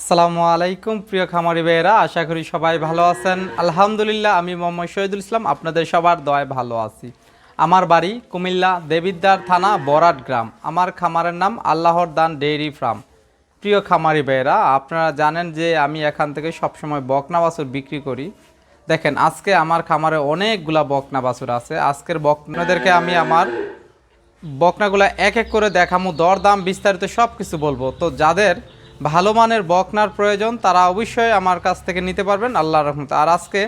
আসসালামু আলাইকুম, প্রিয় খামারি ভাইয়েরা, আশা করি সবাই ভালো আছেন। আলহামদুলিল্লাহ, আমি মোহাম্মদ শহীদুল ইসলাম, আপনাদের সবার দয়ায় ভালো আছি। আমার বাড়ি কুমিল্লা দেবিদ্দার থানা, বরাট গ্রাম। আমার খামারের নাম আল্লাহর দান ডেইরি ফার্ম। প্রিয় খামারি ভাইয়েরা, আপনারা জানেন যে আমি এখান থেকে সবসময় বকনা বাছুর বিক্রি করি। দেখেন, আজকে আমার খামারে অনেকগুলা বকনা বাছুর আছে। আজকের বকনাদেরকে আমি আমার বকনাগুলা এক এক করে দেখামো, দরদাম বিস্তারিত সব কিছু বলব। তো যাদের ভালো মানের বকনার প্রয়োজন, তারা অবশ্যই আমার কাছ থেকে নিতে পারবেন আল্লাহ রহমত। আর আজকে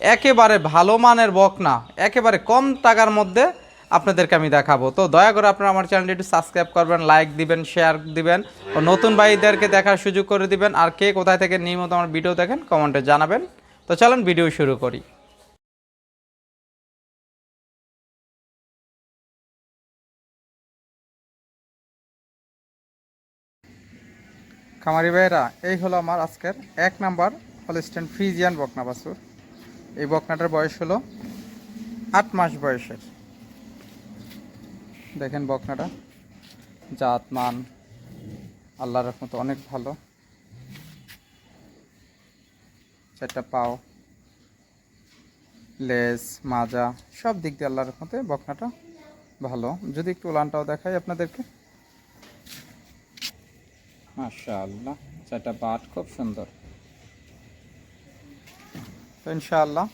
একেবারে ভালো মানের বকনা, একেবারে কম টাকার মধ্যে আপনাদেরকে আমি দেখাবো। তো দয়া করে আপনারা আমার চ্যানেলটি একটু সাবস্ক্রাইব করবেন লাইক দিবেন শেয়ার দিবেন, ও নতুন ভাইদেরকে দেখার সুযোগ করে দিবেন। আর কে কোথায় থেকে নিয়মিত আমার ভিডিও দেখেন, কমেন্টে জানাবেন। তো চলুন ভিডিও শুরু করি। খামারি ভাইয়েরা, এই হলো আমার আজকের এক নাম্বার হলিস্টেন ফ্রিজিয়ান বকনা বাছুর। এই বকনাটার বয়স হলো আট মাস বয়সের। দেখেন বকনাটা জাত মান আল্লাহর রহমতে অনেক ভালো। চারটা পাও, লেজ, মাজা, সব দিক দিয়ে আল্লাহর রহমতে বকনাটা ভালো। যদি একটু উলানটাও দেখাই আপনাদেরকে। মাশাআল্লাহ, চারটা বাট খুব সুন্দর। তো ইনশাআল্লাহ,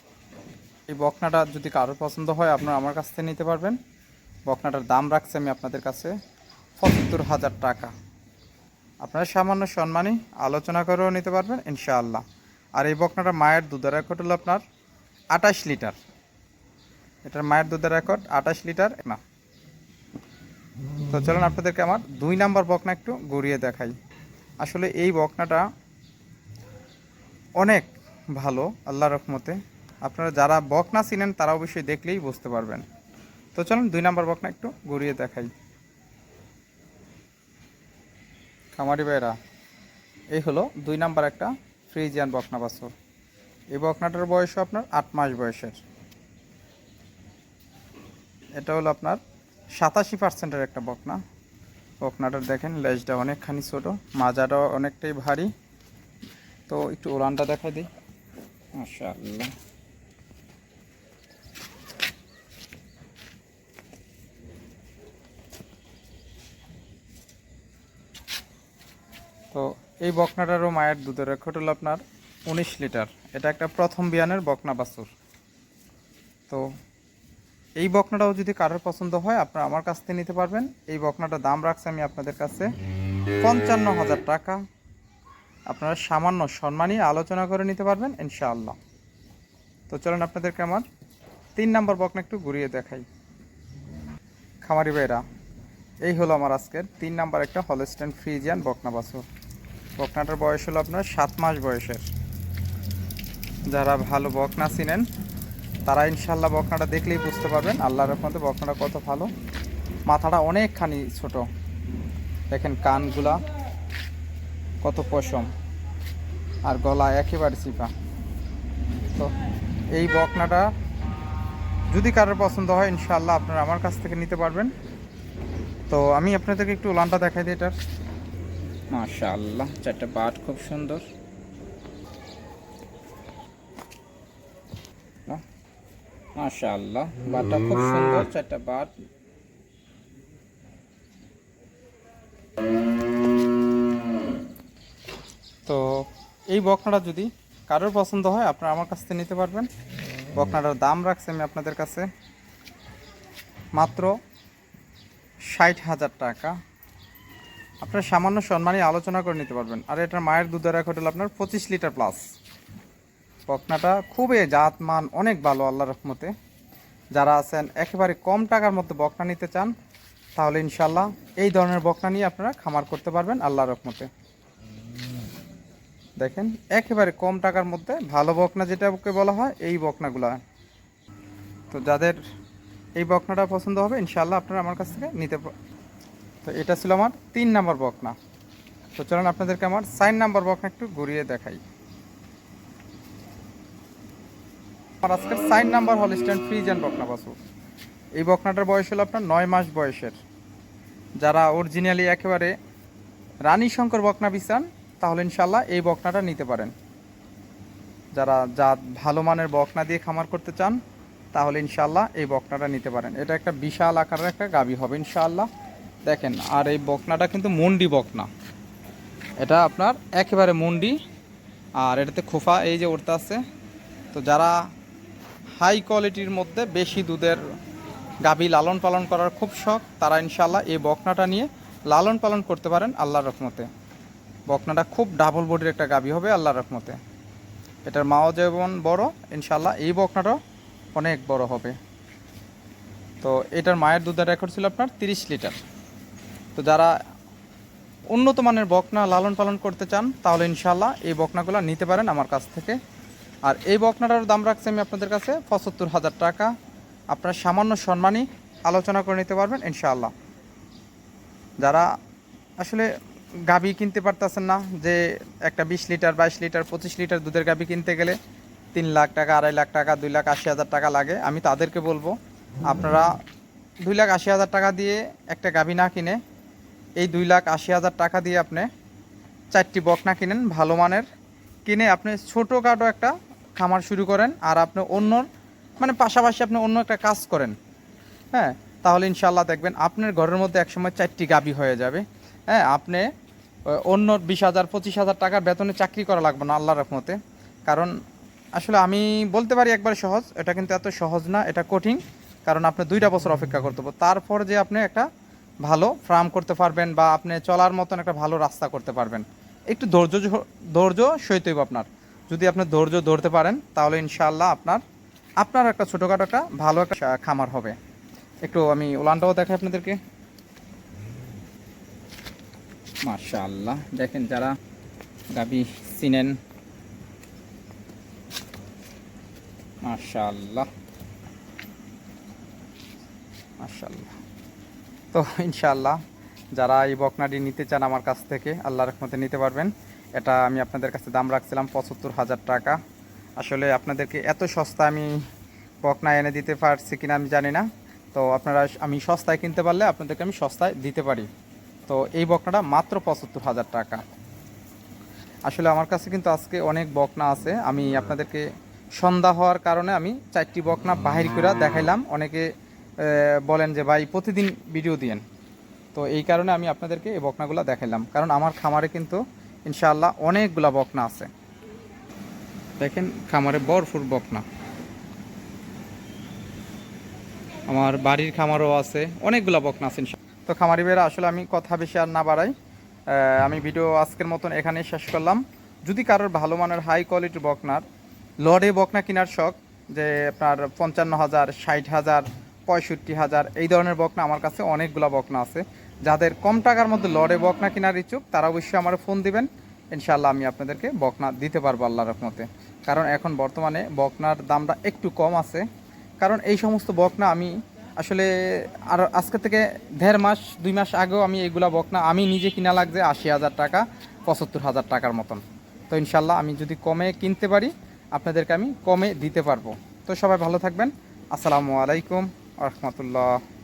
এই বকনাটা যদি কারোর পছন্দ হয়, আপনারা আমার কাছ থেকে নিতে পারবেন। বকনাটার দাম রাখছি আমি আপনাদের কাছে পঁচাত্তর হাজার টাকা। আপনারা সামান্য সম্মানই আলোচনা করেও নিতে পারবেন, ইনশাআল্লাহ। আর এই বকনাটা মায়ের দুধের রেকর্ড হলো আপনার আঠাশ লিটার। এটার মায়ের দুধের রেকর্ড আঠাশ লিটার, না। তো চলুন আপনাদেরকে আমার দুই নাম্বার বকনা একটু গড়িয়ে দেখাই। আসলে এই বকনাটা অনেক ভালো আল্লাহ রহমতে। আপনারা যারা বকনা চিনেন, তারা অবশ্যই দেখলেই বুঝতে পারবেন। তো চলুন, দুই নাম্বার বকনা একটু গড়িয়ে দেখাই। খামারি ভাইরা এই হলো দুই নাম্বার একটা ফ্রিজিয়ান বকনা বাছর। এই বকনাটার বয়সও আপনার আট মাস বয়সের। এটা হলো আপনার সাতাশি পার্সেন্টের একটা বকনা। বকনাটার দেখেন, লেজটা অনেকখানি ছোট, মাজাটাও অনেকটাই ভারী। তো একটু উড়ানটা দেখা দিই। মাশাআল্লাহ। তো এই বকনাটারও মায়ের দুধের রেকর্ড হলো আপনার উনিশ লিটার। এটা একটা প্রথম বিয়ানের বকনা বাছুর। তো এই বকনাটাও যদি কারোর পছন্দ হয়, আপনারা আমার কাছ থেকে নিতে পারবেন। এই বকনাটার দাম রাখছি আমি আপনাদের কাছে পঞ্চান্ন হাজার টাকা। আপনারা সামান্য সম্মানই আলোচনা করে নিতে পারবেন, ইনশাআল্লাহ। তো চলুন আপনাদেরকে আমার তিন নম্বর বকনা একটু ঘুরিয়ে দেখাই। খামারি ভাইরা, এই হলো আমার আজকের তিন নাম্বার একটা হলস্টেন ফ্রিজিয়ান বকনা বাছুর। বকনাটার বয়স হলো আপনার সাত মাস বয়সের। যারা ভালো বকনা চিনেন তারা ইনশাল্লাহ বকনাটা দেখলেই বুঝতে পারবেন আল্লাহর রহমতে বকনাটা কত ভালো। মাথাটা অনেকখানি ছোট। দেখেন কানগুলা কত পশম। আর গলা একেবারে চিপা। তো এই বকনাটা যদি কারোর পছন্দ হয় ইনশাল্লাহ আপনারা আমার কাছ থেকে নিতে পারবেন। তো আমি আপনাদেরকে একটু উলানটা দেখাই দিই এটার। মাশাআল্লাহ, চারটা বাট খুব সুন্দর। মাশাআল্লাহ। বাটটা খুব সুন্দর, চারটা বাট। তো এই বকনাটা যদি কারোর পছন্দ হয়, আপনারা আমার কাছ থেকে নিতে পারবেন। বকনাটার দাম রাখছি আমি আপনাদের কাছে মাত্র ষাট হাজার টাকা। আপনার সামান্য সম্মানই আলোচনা করে নিতে পারবেন। আর এটার মায়ের দুধের রেকর্ড হলো আপনার পঁচিশ লিটার প্লাস। বকনাটা খুবই জাত মান অনেক ভালো আল্লাহ রহমতে। যারা আছেন, একেবারে কম টাকার মধ্যে বকনা নিতে চান, তাহলে ইনশাল্লাহ এই ধরনের বকনা নিয়ে আপনারা খামার করতে পারবেন আল্লাহ রহমতে। দেখেন, একেবারে কম টাকার মধ্যে ভালো বকনা যেটাকে বলা হয়, এই বকনাগুলো। তো যাদের এই বকনাটা পছন্দ হবে ইনশাল্লাহ আপনারা আমার কাছ থেকে নিতে তো এটা ছিল আমার তিন নাম্বার বকনা। তো চলুন আপনাদেরকে আমার সাইন নাম্বার বকনা একটু ঘুরিয়ে দেখাই। আমার আজকের সাইন নাম্বার হল স্ট্যান্ড ফ্রিজ অ্যান্ড বকনা বাসু এই বকনাটার বয়স হলো আপনার নয় মাস বয়সের। যারা অরিজিনালি একেবারে রানী শঙ্কর বকনা বিছান, তাহলে ইনশাল্লাহ এই বকনাটা নিতে পারেন। যারা জাত ভালো মানের বকনা দিয়ে খামার করতে চান, তাহলে ইনশাল্লাহ এই বকনাটা নিতে পারেন। এটা একটা বিশাল আকারের একটা গাবি হবে ইনশাল্লাহ দেখেন, আর এই বকনাটা কিন্তু মুন্ডি বকনা। এটা আপনার একেবারে মুন্ডি, আর এটাতে খোফা এই যে উঠতে আছে। তো যারা হাই কোয়ালিটির মধ্যে বেশি দুধের গাভী লালন পালন করার খুব শখ। তারা ইনশাল্লাহ এই বকনাটা নিয়ে লালন পালন করতে পারেন আল্লাহর রহমতে। বকনাটা খুব ডাবল বডির একটা গাভী হবে আল্লাহর রহমতে। এটার মাও যেমন বড় ইনশাল্লাহ এই বকনাটাও অনেক বড় হবে। তো এটার মায়ের দুধের রেকর্ড ছিল আপনার তিরিশ লিটার। তো যারা উন্নত মানের বকনা লালন পালন করতে চান, তাহলে ইনশাল্লাহ এই বকনাগুলো নিতে পারেন আমার কাছ থেকে। আর এই বকনাটার দাম রাখছি আমি আপনাদের কাছে, পঁচাত্তর হাজার টাকা। আপনারা সামান্য সম্মানই আলোচনা করে নিতে পারবেন, ইনশাআল্লাহ। যারা আসলে গাবি কিনতে পারতেছেন না, যে একটা বিশ লিটার, বাইশ লিটার, পঁচিশ লিটার দুধের গাবি কিনতে গেলে তিন লাখ টাকা, আড়াই লাখ টাকা, দুই লাখ আশি হাজার টাকা লাগে। আমি তাদেরকে বলব, আপনারা দুই লাখ আশি হাজার টাকা দিয়ে একটা গাবি না কিনে, এই দুই লাখ আশি হাজার টাকা দিয়ে আপনি চারটি বকনা কিনেন, ভালো মানের। কিনে আপনি ছোটো ছোটোখাটো একটা খামার শুরু করেন আর আপনি অন্য মানে পাশাপাশি আপনি অন্য একটা কাজ করেন। হ্যাঁ তাহলে ইনশাল্লাহ দেখবেন আপনার ঘরের মধ্যে একসময় চারটি গাবি হয়ে যাবে। হ্যাঁ আপনি অন্য বিশ হাজার, পঁচিশ হাজার টাকার বেতনে চাকরি করা লাগবে না আল্লাহর রহমতে। কারণ আসলে আমি বলতে পারি একবার সহজ, এটা কিন্তু এত সহজ না, এটা কঠিন। কারণ আপনি দুইটা বছর অপেক্ষা করতে হবে। তারপর যে আপনি একটা ভালো ফার্ম করতে পারবেন বা আপনি চলার মতন একটা ভালো রাস্তা করতে পারবেন। একটু ধৈর্য ধৈর্য সইতে হইব আপনার। যদি আপনি ধৈর্য ধরতে পারেন, তাহলে ইনশাআল্লাহ আপনার আপনার একটা ছোটোখাটো একটা ভালো একটা খামার হবে। একটু আমি উলানটাও দেখাই আপনাদেরকে। মাশাআল্লাহ, দেখেন যারা গাবি চিনেন। মাশাআল্লাহ। মাশাআল্লাহ। তো ইনশাল্লাহ যারা এই বকনাটি নিতে চান আমার কাছ থেকে, আল্লাহর রহমতে নিতে পারবেন। এটা আমি আপনাদের কাছে দাম রাখছিলাম পঁচাত্তর হাজার টাকা। আসলে আপনাদেরকে এত সস্তা আমি বকনা এনে দিতে পারছি কিনা আমি জানি না। তো আপনারা আমি সস্তায় কিনতে পারলে আপনাদেরকে আমি সস্তায় দিতে পারি। তো এই বকনাটা মাত্র পঁচাত্তর হাজার টাকা। আসলে আমার কাছে কিন্তু আজকে অনেক বকনা আছে। আমি আপনাদেরকে সন্ধ্যা হওয়ার কারণে আমি চারটি বকনা বাহির করে দেখাইলাম। অনেকে বলেন যে, ভাই, প্রতিদিন ভিডিও দিয়েন। তো এই কারণে আমি আপনাদেরকে এই বকনাগুলো দেখাইলাম। কারণ আমার খামারে কিন্তু ইনশাআল্লাহ অনেকগুলা বকনা আছে। দেখেন, খামারে বরফুর বকনা। আমার বাড়ির খামারও আছে, অনেকগুলা বকনা আছে তো খামারি বেরা আসলে আমি কথা বেশি আর না বাড়াই। আমি ভিডিও আজকের মতন এখানেই শেষ করলাম। যদি কারোর ভালো মানের হাই কোয়ালিটির বকনার লড়ে বকনা কেনার শখ, যে আপনার পঞ্চান্ন হাজার, ষাট হাজার, পঁয়ষট্টি হাজার, এই ধরনের বকনা আমার কাছে অনেকগুলা বকনা আছে। যাদের কম টাকার মধ্যে লড়ে বকনা কেনার ইচ্ছুক তারা অবশ্যই আমার ফোন দিবেন। ইনশাল্লাহ আমি আপনাদেরকে বকনা দিতে পারব আল্লাহ রহমতে। কারণ এখন বর্তমানে বকনার দামটা একটু কম আছে। কারণ এই সমস্ত বকনা আমি আসলে আর আজকে থেকে দেড় মাস, দুই মাস আগেও আমি এইগুলা বকনা আমি নিজে কিনা লাগছে আশি হাজার টাকা, পঁচাত্তর হাজার টাকার মতন। তো ইনশাল্লাহ আমি যদি কমে কিনতে পারি, আপনাদেরকে আমি কমে দিতে পারব। তো সবাই ভালো থাকবেন। আসসালামু আলাইকুম রহমতুল্লাহ।